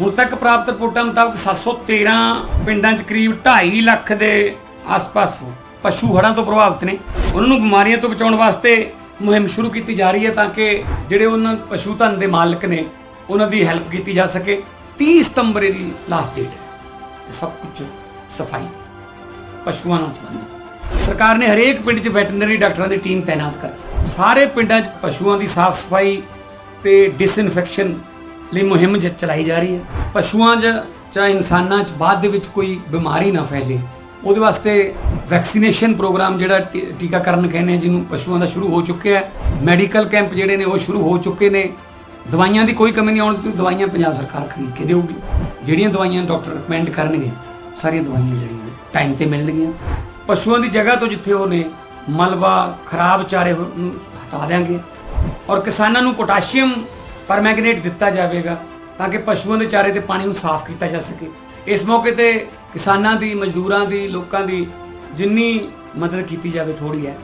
ਹੁਣ ਤੱਕ ਪ੍ਰਾਪਤ ਰਿਪੋਰਟਾਂ ਮੁਤਾਬਕ 713 ਪਿੰਡਾਂ 'ਚ ਕਰੀਬ 2.5 ਲੱਖ ਦੇ ਆਸ-ਪਾਸ ਪਸ਼ੂ ਹੜ੍ਹਾਂ ਤੋਂ ਪ੍ਰਭਾਵਿਤ ਨੇ। ਉਹਨਾਂ ਨੂੰ ਬਿਮਾਰੀਆਂ ਤੋਂ ਬਚਾਉਣ ਵਾਸਤੇ ਮੁਹਿੰਮ ਸ਼ੁਰੂ ਕੀਤੀ ਜਾ ਰਹੀ ਹੈ ਤਾਂ ਕਿ ਜਿਹੜੇ ਉਹਨਾਂ ਪਸ਼ੂ ਧਨ ਦੇ ਮਾਲਕ ਨੇ, ਉਹਨਾਂ ਦੀ ਹੈਲਪ ਕੀਤੀ ਜਾ ਸਕੇ। 30 ਸਤੰਬਰ ਦੀ ਲਾਸਟ ਡੇਟ ਹੈ। ਇਹ ਸਭ ਕੁਝ ਸਫ਼ਾਈ ਪਸ਼ੂਆਂ ਨਾਲ ਸੰਬੰਧਿਤ। ਸਰਕਾਰ ਨੇ ਹਰੇਕ ਪਿੰਡ 'ਚ ਵੈਟਰਨਰੀ ਡਾਕਟਰਾਂ ਦੀ ਟੀਮ ਤਾਇਨਾਤ ਕਰ ਸਾਰੇ ਪਿੰਡਾਂ 'ਚ ਪਸ਼ੂਆਂ ਦੀ ਸਾਫ਼ ਸਫ਼ਾਈ ਤੇ ਡਿਸਇਨਫੈਕਸ਼ਨ ਲਈ ਮੁਹਿੰਮ ਜ- ਚਲਾਈ ਜਾ ਰਹੀ ਹੈ। ਪਸ਼ੂਆਂ 'ਚ ਜਾਂ ਇਨਸਾਨਾਂ 'ਚ ਬਾਅਦ ਦੇ ਵਿੱਚ ਕੋਈ ਬਿਮਾਰੀ ਨਾ ਫੈਲੇ। ਉਹਦੇ ਵਾਸਤੇ ਵੈਕਸੀਨੇਸ਼ਨ ਪ੍ਰੋਗਰਾਮ ਜਿਹੜਾ ਟੀ- ਟੀਕਾਕਰਨ ਕਹਿੰਦੇ ਆ, ਜਿਹਨੂੰ ਪਸ਼ੂਆਂ ਦਾ ਸ਼ੁਰੂ ਹੋ ਚੁੱਕਿਆ ਹੈ। ਮੈਡੀਕਲ ਕੈਂਪ ਜਿਹੜੇ ਨੇ, ਉਹ ਸ਼ੁਰੂ ਹੋ ਚੁੱਕੇ ਨੇ। ਦਵਾਈਆਂ ਦੀ ਕੋਈ ਕਮੀ ਨਹੀਂ ਆਉਣ ਦੀ ਦਵਾਈਆਂ ਪੰਜਾਬ ਸਰਕਾਰ ਖਰੀਦ ਕੇ ਦੇਊਗੀ। ਜਿਹੜੀਆਂ ਦਵਾਈਆਂ ਡਾਕਟਰ ਰეკਮੈਂਡ ਕਰਨਗੇ, ਸਾਰੀਆਂ ਦਵਾਈਆਂ ਜਿਹੜੀਆਂ ਨੇ, ਟਾਈਮ ਤੇ ਮਿਲਣਗੀਆਂ। ਪਸ਼ੂਆਂ ਦੀ ਜਗ੍ਹਾ ਤੋਂ ਜਿੱਥੇ ਉਹ ਨੇ, ਮਲਬਾ ਖਰਾਬ ਚਾਰੇ ਹਟਾ ਦਿਆਂਗੇ। ਔਰ ਕਿਸਾਨਾਂ ਨੂੰ ਪੋਟਾਸ਼ੀਅਮ ਪਰ ਮੈਗਨੇਟ ਦਿੱਤਾ ਜਾਵੇਗਾ ਤਾਂ ਕਿ ਪਸ਼ੂਆਂ ਦੇ ਚਾਰੇ ਤੇ ਪਾਣੀ ਨੂੰ ਸਾਫ਼ ਕੀਤਾ ਜਾ ਸਕੇ। ਇਸ ਮੌਕੇ ਤੇ ਕਿਸਾਨਾਂ ਦੀ, ਮਜ਼ਦੂਰਾਂ ਦੀ, ਲੋਕਾਂ ਦੀ ਜਿੰਨੀ ਮਦਦ ਕੀਤੀ ਜਾਵੇ ਥੋੜੀ ਹੈ।